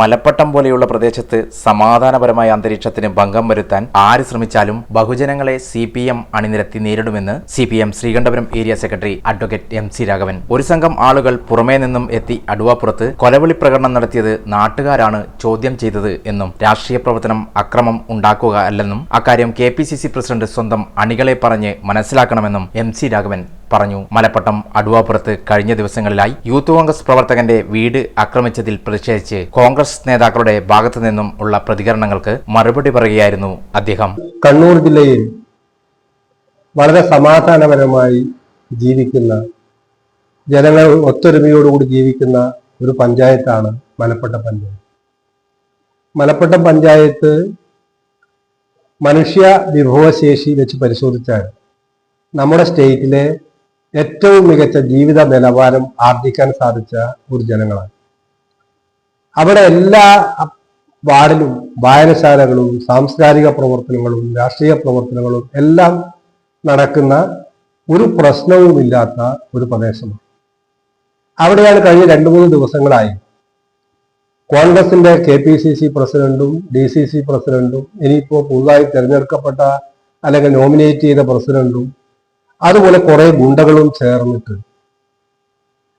മലപ്പട്ടം പോലെയുള്ള പ്രദേശത്ത് സമാധാനപരമായ അന്തരീക്ഷത്തിന് ഭംഗം വരുത്താൻ ആര് ശ്രമിച്ചാലും ബഹുജനങ്ങളെ സി പി എം അണിനിരത്തി നേരിടുമെന്ന് C P M Sreekandapuram area secretary advocate M C Raghavan. ഒരു സംഘം ആളുകൾ പുറമേ നിന്നും എത്തി അടുവാപ്പുറത്ത് കൊലവിളി പ്രകടനം നടത്തിയത് നാട്ടുകാരാണ് ചോദ്യം ചെയ്തത് എന്നും രാഷ്ട്രീയ പ്രവർത്തനം അക്രമം ഉണ്ടാക്കുക അല്ലെന്നും അക്കാര്യം K P C C president സ്വന്തം അണികളെ പറഞ്ഞ് മനസ്സിലാക്കണമെന്നും എം സി രാഘവൻ പറഞ്ഞു. മലപ്പട്ടം അടുവാപുരത്ത് കഴിഞ്ഞ ദിവസങ്ങളിലായി യൂത്ത് കോൺഗ്രസ് പ്രവർത്തകന്റെ വീട് ആക്രമിച്ചതിൽ പ്രതിഷേധിച്ച് കോൺഗ്രസ് നേതാക്കളുടെ ഭാഗത്തു നിന്നും ഉള്ള പ്രതികരണങ്ങൾക്ക് മറുപടി പറയുകയായിരുന്നു അദ്ദേഹം. കണ്ണൂർ ജില്ലയിൽ വളരെ സമാധാനപരമായി ജീവിക്കുന്ന ജനങ്ങൾ ഒത്തൊരുമയോടുകൂടി ജീവിക്കുന്ന ഒരു പഞ്ചായത്താണ് മലപ്പട്ടം പഞ്ചായത്ത്. മലപ്പട്ടം പഞ്ചായത്ത് മനുഷ്യ വിഭവശേഷി വെച്ച് പരിശോധിച്ചാൽ നമ്മുടെ സ്റ്റേറ്റിലെ ഏറ്റവും മികച്ച ജീവിത നിലവാരം ആർജിക്കാൻ സാധിച്ച ഒരു ജനങ്ങളാണ്. അവിടെ എല്ലാ വാർഡിലും വായനശാലകളും സാംസ്കാരിക പ്രവർത്തനങ്ങളും രാഷ്ട്രീയ പ്രവർത്തനങ്ങളും എല്ലാം നടക്കുന്ന ഒരു പ്രശ്നവുമില്ലാത്ത ഒരു പ്രദേശമാണ്. അവിടെയാണ് കഴിഞ്ഞ രണ്ടു മൂന്ന് ദിവസങ്ങളായി കോൺഗ്രസിന്റെ കെ പി സി സി പ്രസിഡന്റും ഡി സി സി പ്രസിഡന്റും ഇനിയിപ്പോ പുതുതായി തിരഞ്ഞെടുക്കപ്പെട്ട അല്ലെങ്കിൽ നോമിനേറ്റ് ചെയ്ത പ്രസിഡന്റും അതുപോലെ കുറെ ഗുണ്ടകളും ചേർന്നിട്ട്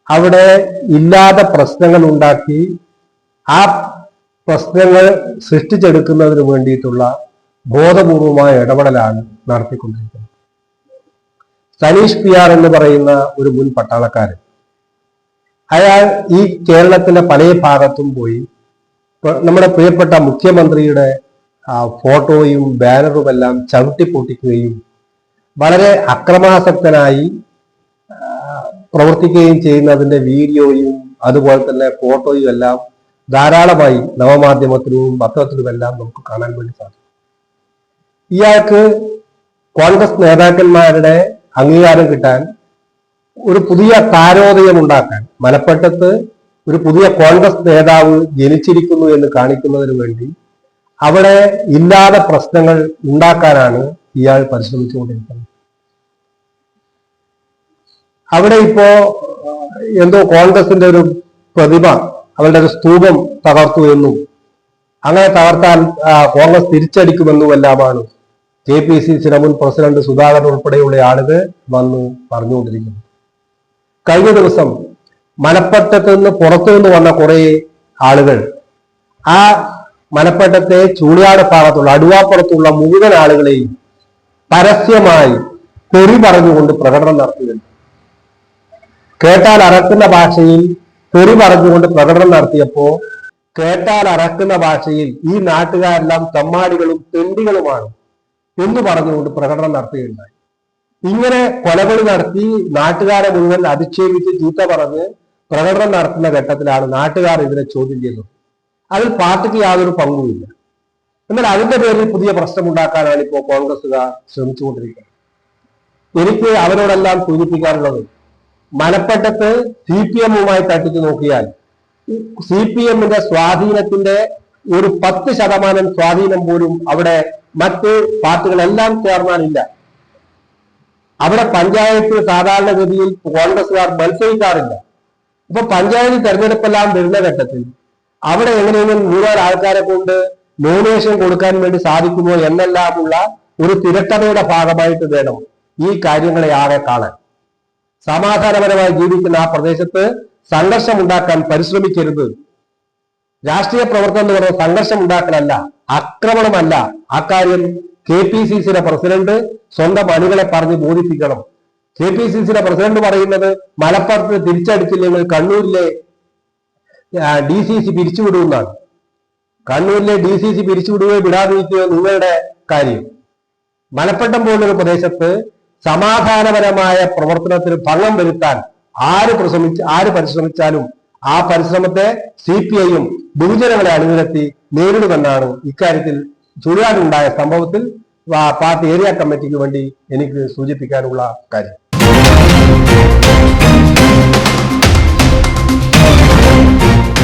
അവിടെ ഇല്ലാതെ പ്രശ്നങ്ങൾ ഉണ്ടാക്കി ആ പ്രശ്നങ്ങൾ സൃഷ്ടിച്ചെടുക്കുന്നതിന് വേണ്ടിയിട്ടുള്ള ബോധപൂർവമായ ഇടപെടലാണ് നടത്തിക്കൊണ്ടിരിക്കുന്നത്. സനീഷ് പി ആർ എന്ന് പറയുന്ന ഒരു മുൻ പട്ടാളക്കാരൻ അയാൾ ഈ കേരളത്തിന്റെ പല ഭാഗത്തും പോയി. നമ്മുടെ പ്രിയപ്പെട്ട മുഖ്യമന്ത്രിയുടെ ഫോട്ടോയും ബാനറും എല്ലാം ചവിട്ടി പൊട്ടിക്കുകയും വളരെ അക്രമാസക്തനായി പ്രവർത്തിക്കുകയും ചെയ്യുന്നതിന്റെ വീഡിയോയും അതുപോലെ തന്നെ ഫോട്ടോയും എല്ലാം ധാരാളമായി നവമാധ്യമത്തിലും പത്രത്തിലുമെല്ലാം നമുക്ക് കാണാൻ വേണ്ടി സാധിക്കും. ഇയാൾക്ക് കോൺഗ്രസ് നേതാക്കന്മാരുടെ അംഗീകാരം കിട്ടാൻ ഒരു പുതിയ താരോദയം ഉണ്ടാക്കാൻ മലപ്പട്ടത്ത് ഒരു പുതിയ കോൺഗ്രസ് നേതാവ് ജനിച്ചിരിക്കുന്നു എന്ന് കാണിക്കുന്നതിന് വേണ്ടി അവിടെ ഇല്ലാതെ പ്രശ്നങ്ങൾ ഉണ്ടാക്കാനാണ് ഇയാൾ പരിശ്രമിച്ചുകൊണ്ടിരിക്കുന്നത്. അവിടെ ഇപ്പോ എന്തോ കോൺഗ്രസിന്റെ ഒരു പ്രതിമ അവരുടെ ഒരു സ്തൂപം തകർത്തു എന്നും അങ്ങനെ തകർത്താൽ കോൺഗ്രസ് തിരിച്ചടിക്കുമെന്നും എല്ലാമാണ് കെ പി സി സിയുടെ മുൻ പ്രസിഡന്റ് സുധാകരൻ ഉൾപ്പെടെയുള്ള ആളുകൾ വന്ന് പറഞ്ഞുകൊണ്ടിരിക്കുന്നു. കഴിഞ്ഞ ദിവസം മലപ്പട്ടത്ത് നിന്ന് പുറത്തു നിന്ന് വന്ന കുറെ ആളുകൾ ആ മലപ്പട്ടത്തെ ചൂളിയാട് ഭാഗത്തുള്ള അടുവാപ്പുറത്തുള്ള മുഴുവൻ ആളുകളെയും പരസ്യമായി തെറി പറഞ്ഞുകൊണ്ട് പ്രകടനം നടത്തുകയുണ്ട് കേട്ടാൽ അറക്കുന്ന ഭാഷയിൽ തെറി പറഞ്ഞുകൊണ്ട് പ്രകടനം നടത്തിയപ്പോ കേട്ടാൽ അറക്കുന്ന ഭാഷയിൽ ഈ നാട്ടുകാരെല്ലാം തമ്മാടികളും തെണ്ടികളുമാണ് എന്ന് പറഞ്ഞുകൊണ്ട് പ്രകടനം നടത്തുകയുണ്ടായി. ഇങ്ങനെ കൊലകളി നടത്തി നാട്ടുകാരെ മുഴുവൻ അധിക്ഷേപിച്ച് ചീത്ത പറഞ്ഞ് പ്രകടനം നടത്തുന്ന ഘട്ടത്തിലാണ് നാട്ടുകാർ ഇതിനെ ചോദ്യം ചെയ്തത്. അതിൽ പാർട്ടിക്ക് യാതൊരു പങ്കുമില്ല എന്നാൽ അതിന്റെ പേരിൽ പുതിയ പ്രശ്നം ഉണ്ടാക്കാനാണ് ഇപ്പോൾ കോൺഗ്രസുകാർ ശ്രമിച്ചുകൊണ്ടിരിക്കുന്നത്. എനിക്ക് അവരോടെല്ലാം സൂചിപ്പിക്കാനുള്ളത് മലപ്പട്ടത്ത് സി പി എമ്മുമായി തട്ടിച്ചു നോക്കിയാൽ സി പി എമ്മിന്റെ സ്വാധീനത്തിന്റെ ഒരു പത്ത് ശതമാനം സ്വാധീനം പോലും അവിടെ മറ്റ് പാർട്ടികളെല്ലാം ചേർന്നാനില്ല അവിടെ പഞ്ചായത്ത് സാധാരണഗതിയിൽ കോൺഗ്രസുകാർ മത്സരിക്കാറില്ല. ഇപ്പൊ പഞ്ചായത്ത് തെരഞ്ഞെടുപ്പെല്ലാം വരുന്ന ഘട്ടത്തിൽ അവിടെ എങ്ങനെയെങ്കിലും മുഴുവൻ ആൾക്കാരെ കൊണ്ട് നോമിനേഷൻ കൊടുക്കാൻ വേണ്ടി സാധിക്കുമോ എന്നെല്ലാമുള്ള ഒരു തിരക്കഥയുടെ ഭാഗമായിട്ട് വേണം ഈ കാര്യങ്ങളെ ആകെ കാണാൻ. സമാധാനപരമായി ജീവിക്കുന്ന ആ പ്രദേശത്ത് സംഘർഷം ഉണ്ടാക്കാൻ പരിശ്രമിക്കരുത്. രാഷ്ട്രീയ പ്രവർത്തനം എന്ന് പറയുന്നത് സംഘർഷം ഉണ്ടാക്കലല്ല ആക്രമണമല്ല അക്കാര്യം കെ പി സി സിയുടെ പ്രസിഡന്റ് സ്വന്തം അണികളെ പറഞ്ഞ് ബോധിപ്പിക്കണം. കെ പി സി സിയുടെ പ്രസിഡന്റ് പറയുന്നത് മലപ്പുറത്ത് തിരിച്ചടിച്ചില്ലെങ്കിൽ കണ്ണൂരിലെ ഡി സി സി പിരിച്ചുവിടുമെന്നാണ്. കണ്ണൂരിലെ ഡി സി സി പിരിച്ചുവിടുകയോ വിടാതിരിക്കുകയോ നിങ്ങളുടെ കാര്യം. മലപ്പട്ടം പോലുള്ള പ്രദേശത്ത് സമാധാനപരമായ പ്രവർത്തനത്തിന് ഭംഗം വരുത്താൻ ആര് പ്രശ്രമിച്ച് ആര് പരിശ്രമിച്ചാലും ആ പരിശ്രമത്തെ സി പി ഐയും ബഹുജനങ്ങളെ അണിനിരത്തി നേരിടുമെന്നാണ് ഇക്കാര്യത്തിൽ ചുഴിയാനുണ്ടായ സംഭവത്തിൽ പാർട്ടി ഏരിയ കമ്മിറ്റിക്ക് വേണ്ടി എനിക്ക് സൂചിപ്പിക്കാനുള്ള കാര്യം.